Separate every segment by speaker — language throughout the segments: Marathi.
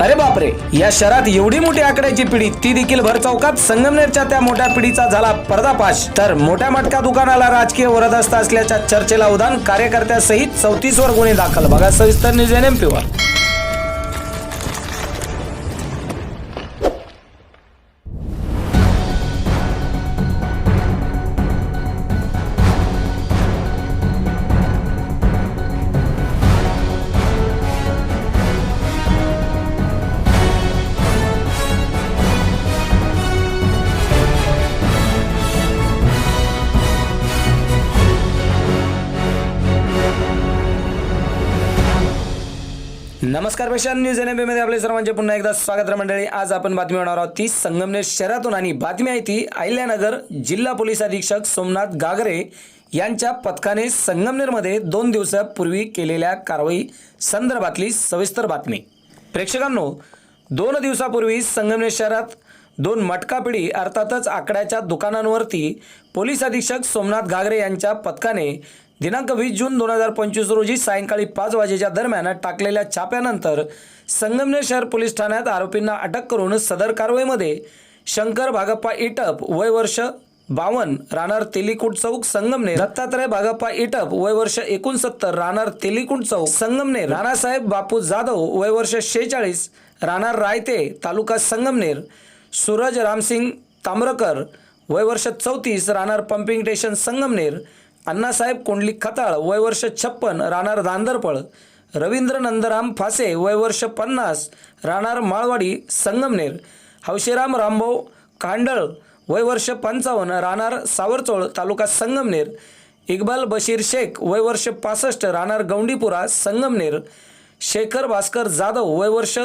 Speaker 1: अरे बापरे या शहरात एवढी मोठी आकड्याची पिढी ती देखील भर चौकात संगमनेरच्या त्या मोठ्या पिढीचा झाला पर्दापाश तर मोठ्या मटका दुकानाला राजकीय वरदस्त असल्याच्या चर्चेला उदान कार्यकर्त्यासहित चौतीस वर गुन्हे दाखल. बघा सविस्तर न्यूज एन एम वर. नमस्कार पेशान न्यूज एनमध्ये आपले सर्वांचे पुन्हा एकदा स्वागत मंडळी. आज आपण बातमी होणार आहोत ती संगमनेर शहरातून आणि बातमी आहे ती अहिल्यानगर जिल्हा पोलीस अधीक्षक सोमनाथ गागरे यांच्या पथकाने संगमनेरमध्ये दोन दिवसापूर्वी केलेल्या कारवाई संदर्भातली सविस्तर बातमी. प्रेक्षकांनो दोन दिवसापूर्वी संगमनेर शहरात दोन मटका पिढी अर्थातच आकड्याच्या दुकानांवरती पोलीस अधीक्षक सोमनाथ घागरे यांच्या पथकाने दिनांक वीस जून दोन हजार पंचवीस रोजी सायंकाळी पाच वाजेच्या दरम्यान टाकलेल्या छाप्यानंतर संगमनेर शहर पोलीस ठाण्यात आरोपींना अटक करून सदर कारवाईमध्ये शंकर भागप्पा इटप वय वर्ष बावन राहणार तेलिकुट चौक संगमनेर. दत्तात्रय भागप्पा इटप वय वर्ष एकोणसत्तर राहणार तेलिकुट चौक संगमनेर. राणासाहेब बापू जाधव वय वर्ष शेहेचाळीस राहणार रायते तालुका संगमनेर. सूरज रामसिंग ताम्रकर वय वर्ष चौतीस राहणार पंपिंग स्टेशन संगमनेर. अण्णासाहेब कोंडली खताळ वय वर्ष छप्पन राहणार धांदरपळ रवींद्र नंदराम फासे वय वर्ष पन्नास राहणार माळवाडी संगमनेर हौशेराम रामभाऊ कांडळ वय वर्ष पंचावन्न राहणार सावरचोळ तालुका संगमनेर इक्बाल बशीर शेख वय वर्ष पासष्ट राहणार गौंडीपुरा संगमनेर शेखर भास्कर जाधव वय वर्ष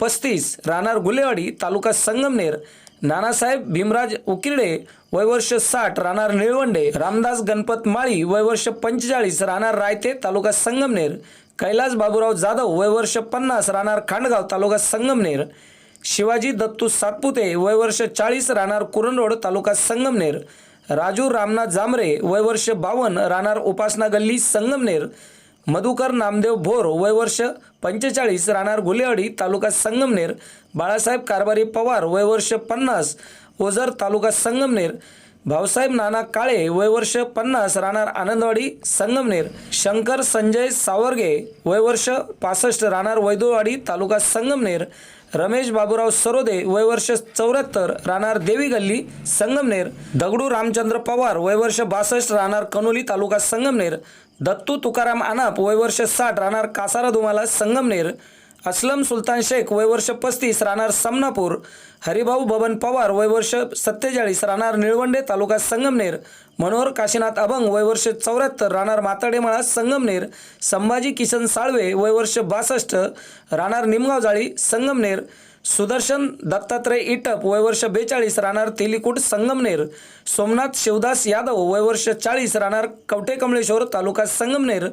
Speaker 1: पस्तीस राहणार गुलेवाडी तालुका संगमनेर नानासाहेब भीमराज उकिरडे वयवर्ष साठ राहणार निळवंडे रामदास गणपत माळी वयवर्ष पंचेचाळीस राहणार रायते तालुका संगमनेर कैलास बाबूराव जाधव वयवर्ष पन्नास राहणार खांडगाव तालुका संगमनेर शिवाजी दत्तू सातपुते वयवर्ष चाळीस राहणार कुरणरोड तालुका संगमनेर राजू रामनाथ जांभरे वयवर्ष बावन्न राहणार उपासना गल्ली संगमनेर मधुकर नामदेव भोर वय वर्ष पंचेचाळीस राहणार गुलेवाडी तालुका संगमनेर बाळासाहेब कारभारी पवार वय वर्ष पन्नास ओझर तालुका संगमनेर भाऊसाहेब नाना काळे वय वर्ष पन्नास राहणार आनंदवाडी संगमनेर. शंकर संजय सावरगे वय वर्ष पासष्ट राहणार वैदुळवाडी तालुका संगमनेर. रमेश बाबूराव सरोदे वय वर्ष चौऱ्याहत्तर राहणार देवी गल्ली संगमनेर. दगडू रामचंद्र पवार वय वर्ष बासष्ट राहणार कनोली तालुका संगमनेर. दत्तू तुकाराम अनाप वय वर्ष साठ राहणार कासारा दुमाला संगमनेर. असलम सुलतान शेख वय वर्ष पस्तीस राहणार समनापूर हरिभाऊ बबन पवार वय वर्ष सत्तेचाळीस राहणार निळवंडे तालुका संगमनेर मनोहर काशीनाथ अभंग वय वर्ष चौऱ्याहत्तर राहणार माताडेमाळा संगमनेर संभाजी किसन साळवे वय वर्ष बासष्ट राहणार निमगाव जाळी संगमनेर सुदर्शन दत्तात्रय इटप वय वर्ष बेचाळीस राहणार तेलिकुट संगमनेर. सोमनाथ शिवदास यादव वय वर्ष चाळीस राहणार कवठे कमळेश्वर तालुका संगमनेर.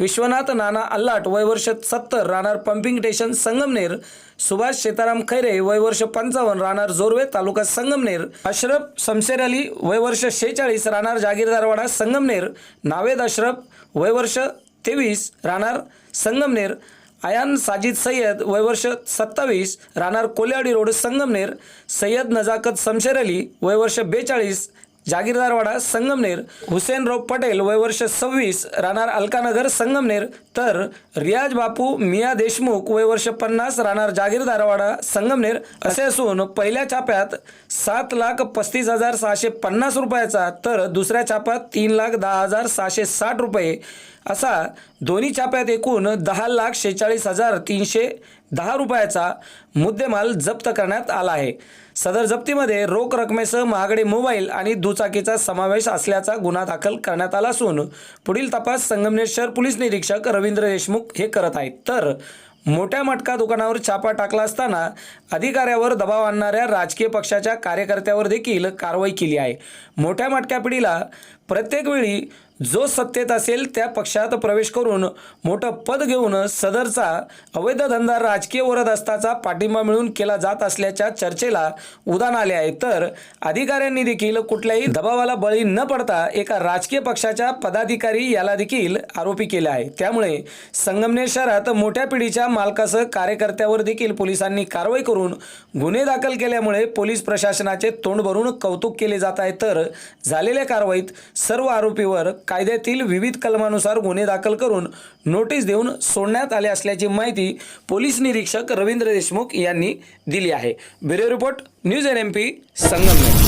Speaker 1: विश्वनाथ नाना अल्लाट वय वर्ष सत्तर राहणार पंपिंग स्टेशन संगमनेर. सुभाष सीताराम खैरे वय वर्ष पंचावन्न राहणार जोरवे तालुका संगमनेर. अशरफ शमशेर अली वय वर्ष शेहेचाळीस राहणार जागीरदारवाडा संगमनेर. नावेद अशरफ वय वर्ष तेवीस राहणार संगमनेर. आयान साजिद सय्यद वयवर्ष सत्तावीस राहणार कोल्याडी रोड संगमनेर सय्यद नजाकत समशेर अली वयवर्ष बेचाळीस जागीरदारवाडा संगमनेर हुसेनराव पटेल वय वर्ष सव्वीस राहणार अलकानगर संगमनेर तर रियाज बापू मिया देशमुख वय वर्ष पन्नास राहणार जागीरदारवाडा संगमनेर असे असून पहिल्या छाप्यात सात लाख पस्तीस हजार सहाशे पन्नास रुपयाचा तर दुसऱ्या छाप्यात तीन लाख दहा हजार सहाशे साठ रुपये. असा दोन्ही छाप्यात एकूण दहा लाख शेहेचाळीस हजार तीनशे दहा रुपयाचा मुद्देमाल जप्त करण्यात आला आहे. सदर जप्तीमध्ये रोख रकमेसह महागडे मोबाईल आणि दुचाकीचा समावेश असल्याचा गुन्हा दाखल करण्यात आला असून पुढील तपास संगमनेर शहर पोलीस निरीक्षक रवींद्र देशमुख हे करत आहेत. तर मोठ्या मटका दुकानावर छापा टाकला असताना अधिकाऱ्यावर दबाव आणणाऱ्या राजकीय पक्षाच्या कार्यकर्त्यावर देखील कारवाई केली आहे. मोठ्या मटक्या पिढीला प्रत्येक वेळी जो सत्तेत असेल त्या पक्षात प्रवेश करून मोठं पद घेऊन सदरचा अवैध धंदा राजकीय वरदहस्ताचा पाठिंबा मिळून केला जात असल्याच्या चर्चेला उदाहरण आले आहे. तर अधिकाऱ्यांनी देखील कुठल्याही दबावाला बळी न पडता एका राजकीय पक्षाच्या पदाधिकारी याला देखील आरोपी केले आहे. त्यामुळे संगमनेर शहरात मोठ्या पिढीच्या मालकासह कार्यकर्त्यावर देखील पोलिसांनी कारवाई करून गुन्हे दाखल केल्यामुळे पोलीस प्रशासनाचे तोंड भरून कौतुक केले जात आहे. तर झालेल्या कारवाईत सर्व आरोपीवर कायद्यातील विविध कलमानुसार गुन्हे दाखल करून नोटीस देऊन सोडण्यात आले असल्याची माहिती पोलीस निरीक्षक रवींद्र देशमुख यांनी दिली आहे. Bureau report news N M P Sangamner.